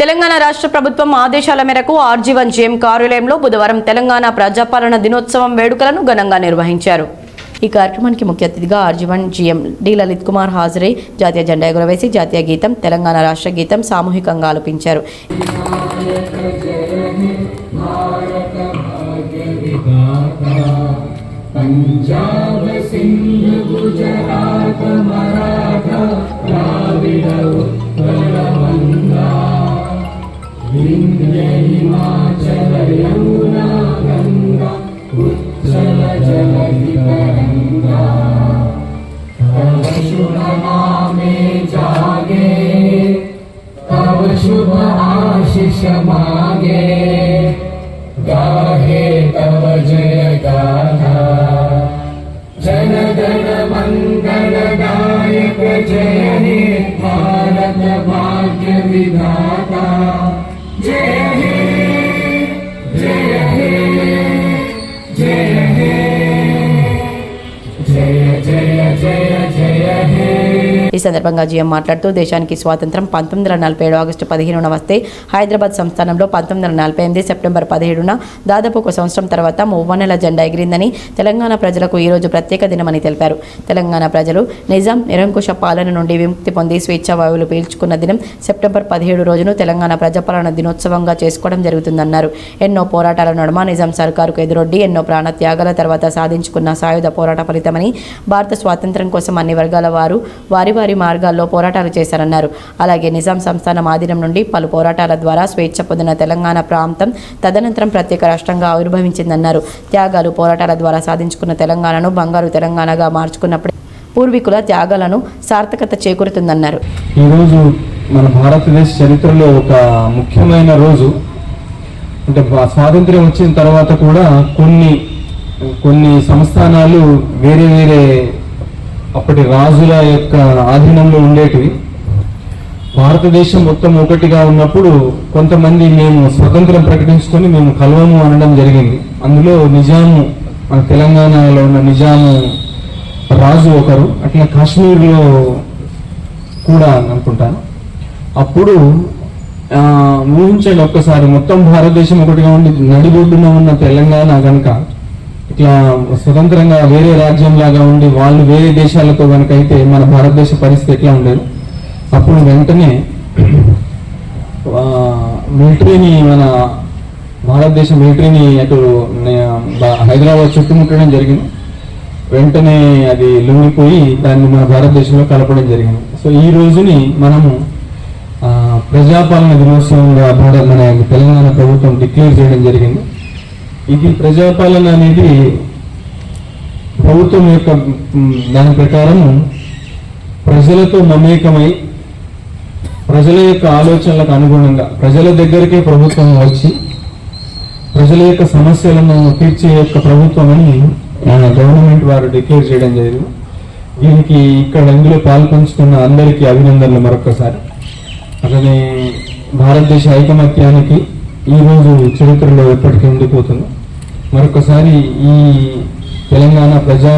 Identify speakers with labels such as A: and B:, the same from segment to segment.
A: తెలంగాణ రాష్ట్ర ప్రభుత్వం ఆదేశాల మేరకు ఆర్జీవన్ జేఎం కార్యాలయంలో బుధవారం తెలంగాణ ప్రజాపాలన దినోత్సవం వేడుకలను ఘనంగా నిర్వహించారు. ఈ కార్యక్రమానికి ముఖ్య అతిథిగా RG one GM D Lalit Kumar హాజరై జాతీయ జెండా ఎగురవేసి జాతీయ గీతం తెలంగాణ రాష్ట్ర గీతం సామూహికంగా ఆలపించారు.
B: मागे गाहे तव जय गाथा जन मंगल दायक जय हे भारत भाग्य विधाता Yeah.
A: ఈ సందర్భంగా జీఎం మాట్లాడుతూ దేశానికి స్వాతంత్రం పంతొమ్మిది వందల నలభై ఏడు ఆగస్టు పదిహేనున వస్తే హైదరాబాద్ సంస్థానంలో పంతొమ్మిది వందల నలభై ఎనిమిది సెప్టెంబర్ పదిహేడున దాదాపు ఒక సంవత్సరం తర్వాత మువ్వన్నెల జెండా ఎగిరిందని తెలంగాణ ప్రజలకు ఈ రోజు ప్రత్యేక దినమని తెలిపారు. తెలంగాణ ప్రజలు నిజాం నిరంకుశ పాలన నుండి విముక్తి పొంది స్వేచ్ఛా వాయువులు పీల్చుకున్న దినం సెప్టెంబర్ పదిహేడు రోజును తెలంగాణ ప్రజాపాలన దినోత్సవంగా చేసుకోవడం జరుగుతుందన్నారు. ఎన్నో పోరాటాల నడుమ నిజాం సర్కారుకు ఎదురొడ్డి ఎన్నో ప్రాణ త్యాగాల తర్వాత సాధించుకున్న సాయుధ పోరాట ఫలితమని భారత స్వాతంత్ర్యం కోసం అన్ని వర్గాల వారు వారి వారి మార్గాల్లో పోరాటాలు చేశారన్నారు. అలాగే నిజాం సంస్థానం ఆధీనం నుండి పలు పోరాటాల ద్వారా స్వేచ్ఛ పొందిన తెలంగాణ ప్రాంతం తదనంతరం ప్రత్యేక రాష్ట్రంగా ఆవిర్భవించిందన్నారు. త్యాగాలు పోరాటాల ద్వారా సాధించుకున్న తెలంగాణను బంగారు తెలంగాణగా మార్చుకున్నప్పుడు పూర్వీకుల త్యాగాలను సార్థకత చేకూరుతుందన్నారు.
C: ఈరోజు మన భారతదేశ చరిత్రలో ఒక ముఖ్యమైన రోజు. అంటే స్వాతంత్ర్యం వచ్చిన తర్వాత కూడా కొన్ని కొన్ని సంస్థానాలు వేరే వేరే అప్పటి రాజుల యొక్క ఆధీనంలో ఉండేటివి. భారతదేశం మొత్తం ఒకటిగా ఉన్నప్పుడు కొంతమంది మేము స్వతంత్రం ప్రకటించుకొని మేము కలవము అనడం జరిగింది. అందులో నిజాము మన తెలంగాణలో ఉన్న నిజాము రాజు ఒకరు అట్లా కాశ్మీర్లో కూడా అనుకుంటాను. అప్పుడు ఊహించండి ఒక్కసారి మొత్తం భారతదేశం ఒకటిగా ఉండి నడిబొడ్డున ఉన్న తెలంగాణ కనుక ఇట్లా స్వతంత్రంగా వేరే రాజ్యం లాగా ఉండి వాళ్ళు వేరే దేశాలతో గనుక అయితే మన భారతదేశ పరిస్థితి ఎట్లా ఉండేది? అప్పుడు వెంటనే మిలిటరీని మన భారతదేశ మిలిటరీని అటు హైదరాబాద్ చుట్టుముట్టడం జరిగింది. వెంటనే అది లొంగిపోయి దాన్ని మన భారతదేశంలో కలపడం జరిగింది. సో ఈ రోజుని మనము ప్రజాపాలన దినోత్సవంగా భారత మన తెలంగాణ ప్రభుత్వం డిక్లేర్ చేయడం జరిగింది. ఇది ప్రజాపాలన అనేది ప్రభుత్వం యొక్క దాని ప్రకారం ప్రజలతో మమేకమై ప్రజల యొక్క ఆలోచనలకు అనుగుణంగా ప్రజల దగ్గరికే ప్రభుత్వం వచ్చి ప్రజల యొక్క సమస్యలను తీర్చే యొక్క ప్రభుత్వం అని మన గవర్నమెంట్ వారు డిక్లేర్ చేయడం జరిగింది. దీనికి ఇక్కడ ఇందులో పాల్పంచుతున్న అందరికీ అభినందనలు మరొకసారి అతని భారతదేశ ఐకమత్యానికి ఈ చరిత్రలో ఎప్పటికీ ఉండిపోతుంది. మరొకసారి ఈ తెలంగాణ ప్రజా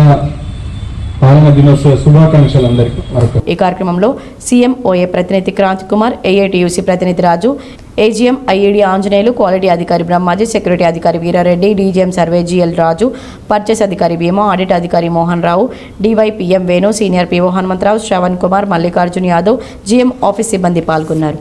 C: పాలన దినోత్సవ శుభాకాంక్షలు అందరికీ మరొక
A: ఈ కార్యక్రమంలో సీఎం ఓఏ ప్రతినిధి క్రాంతి కుమార్ ఏఐటియూసీ ప్రతినిధి Raju AGM IED Anjaneyulu quality అధికారి బ్రహ్మాజీ సెక్యూరిటీ అధికారి Veerareddy DGM survey GL Raju purchase అధికారి భీమా ఆడిట్ అధికారి Mohan Rao DYPM Venu senior P Hanumantharao Shravan Kumar Mallikarjun Yadav GM office సిబ్బంది పాల్గొన్నారు.